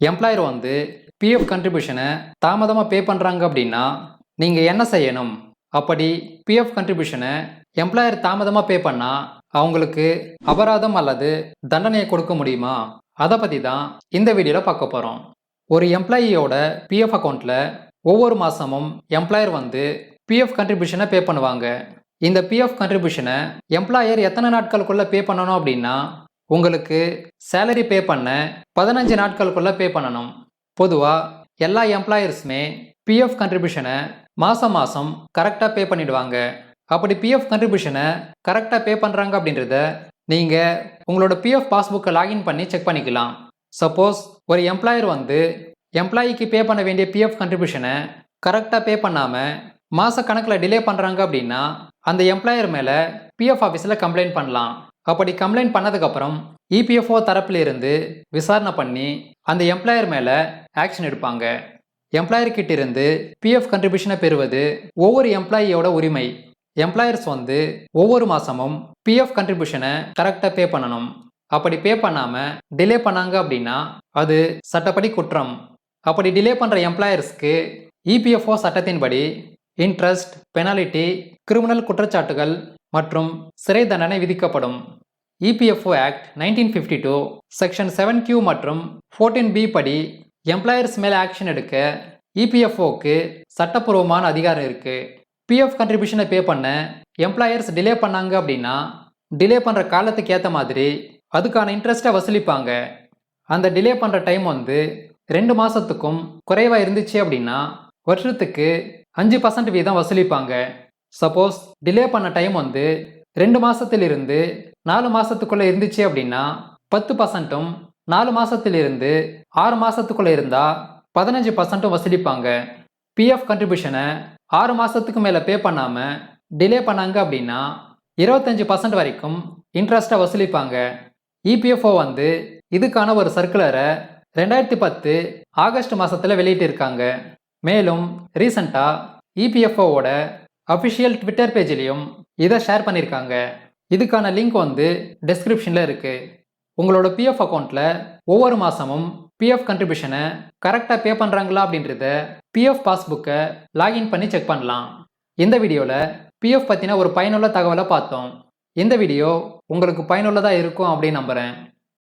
Employer வந்து PF கண்ட்ரிபியூஷனை தாமதமாக பே பண்ணுறாங்க அப்படின்னா நீங்கள் என்ன செய்யணும்? அப்படி பிஎஃப் கண்ட்ரிபியூஷனை எம்ப்ளாயர் தாமதமாக பே பண்ணால் அவங்களுக்கு அபராதம் அல்லது தண்டனையை கொடுக்க முடியுமா? அதை பற்றி தான் இந்த வீடியோவில் பார்க்க போகிறோம் ஒரு எம்ப்ளாயியோட பிஎஃப் அக்கௌண்ட்டில் ஒவ்வொரு மாதமும் எம்ப்ளாயர் வந்து பிஎஃப் கண்ட்ரிபியூஷனை பே பண்ணுவாங்க. இந்த பிஎஃப் கண்ட்ரிபியூஷனை எம்ப்ளாயர் எத்தனை நாட்களுக்குள்ளே பே பண்ணணும் அப்படின்னா உங்களுக்கு சேலரி பே பண்ண பதினஞ்சு நாட்களுக்குள்ளே பே பண்ணணும். பொதுவாக எல்லா எம்ப்ளாயர்ஸுமே பிஎஃப் கண்ட்ரிபியூஷனை மாதம் மாதம் கரெக்டாக பே பண்ணிடுவாங்க. அப்படி பிஎஃப் கண்ட்ரிபியூஷனை கரெக்டாக பே பண்ணுறாங்க அப்படின்றத நீங்கள் உங்களோட பிஎஃப் பாஸ்புக்கை லாகின் பண்ணி செக் பண்ணிக்கலாம். சப்போஸ் ஒரு எம்ப்ளாயர் வந்து எம்ப்ளாயிக்கு பே பண்ண வேண்டிய பிஎஃப் கண்ட்ரிபியூஷனை கரெக்டாக பே பண்ணாமல் மாத கணக்கில் டிலே பண்ணுறாங்க அப்படின்னா அந்த எம்ப்ளாயர் மேலே பிஎஃப் ஆஃபீஸில் கம்ப்ளைண்ட் பண்ணலாம். அப்படி கம்ப்ளைண்ட் பண்ணதுக்கப்புறம் இபிஎஃப்ஓ தரப்பில் இருந்து விசாரணை பண்ணி அந்த எம்ப்ளாயர் மேலே ஆக்ஷன் எடுப்பாங்க. எம்ப்ளாயர்கிட்ட இருந்து பிஎஃப் கண்ட்ரிபியூஷனை பெறுவது ஒவ்வொரு எம்ப்ளாயியோட உரிமை. எம்ப்ளாயர்ஸ் வந்து ஒவ்வொரு மாதமும் பிஎஃப் கண்ட்ரிபியூஷனை கரெக்டாக பே பண்ணணும். அப்படி பே பண்ணாமல் டிலே பண்ணாங்க அப்படின்னா அது சட்டப்படி குற்றம். அப்படி டிலே பண்ணுற எம்ப்ளாயர்ஸ்க்கு இபிஎஃப்ஓ சட்டத்தின்படி இன்ட்ரெஸ்ட் பெனாலிட்டி கிரிமினல் குற்றச்சாட்டுகள் மற்றும் சிறை தண்டனை விதிக்கப்படும். EPFO act nineteen fifty two section seven Q மற்றும் ஃபோர்டீன் பி படி எம்ப்ளாயர்ஸ் மேலே ஆக்ஷன் எடுக்க இபிஎஃப்ஓக்கு சட்டப்பூர்வமான அதிகாரம் இருக்குது பிஎஃப் கண்ட்ரிபியூஷனை பே பண்ண எம்ப்ளாயர்ஸ் டிலே பண்ணாங்க அப்படின்னா டிலே பண்ணுற காலத்துக்கு ஏற்ற மாதிரி அதுக்கான இன்ட்ரெஸ்ட்டை வசூலிப்பாங்க. அந்த டிலே பண்ணுற டைம் வந்து ரெண்டு மாதத்துக்கும் குறைவாக இருந்துச்சு அப்படின்னா வருஷத்துக்கு அஞ்சு பர்சன்ட் வீதம் வசூலிப்பாங்க. சப்போஸ் டிலே பண்ண டைம் வந்து ரெண்டு மாதத்திலிருந்து நாலு மாதத்துக்குள்ளே இருந்துச்சு அப்படின்னா பத்து பர்சன்ட்டும் நாலு மாதத்திலிருந்து ஆறு மாதத்துக்குள்ளே இருந்தால் பதினஞ்சு பர்சன்ட்டும் வசூலிப்பாங்க. பிஎஃப் கண்ட்ரிபியூஷனை ஆறு மாதத்துக்கு மேலே பே பண்ணாமல் டிலே பண்ணாங்க அப்படின்னா இருபத்தஞ்சி பர்சன்ட் வரைக்கும் இன்ட்ரெஸ்ட்டாக வசூலிப்பாங்க. இபிஎஃப்ஓ வந்து இதுக்கான ஒரு சர்க்குலரை ரெண்டாயிரத்தி பத்து ஆகஸ்ட் மாதத்தில் வெளியிட்டிருக்காங்க மேலும் ரீசண்டாக இபிஎஃப்ஓவோட அஃபிஷியல் ட்விட்டர் பேஜ்லேயும் இதை ஷேர் பண்ணியிருக்காங்க இதுக்கான லிங்க் வந்து டெஸ்கிரிப்ஷனில் இருக்குது உங்களோட பிஎஃப் அக்கௌண்ட்டில் ஒவ்வொரு மாதமும் பிஎஃப் கண்ட்ரிபியூஷனை கரெக்டாக பே பண்ணுறாங்களா அப்படின்றத பிஎஃப் பாஸ்புக்கை லாகின் பண்ணி செக் பண்ணலாம். இந்த வீடியோவில் பிஎஃப் பற்றின ஒரு பயனுள்ள தகவலை பார்த்தோம். இந்த வீடியோ உங்களுக்கு பயனுள்ளதாக இருக்கும் அப்படின்னு நம்புகிறேன்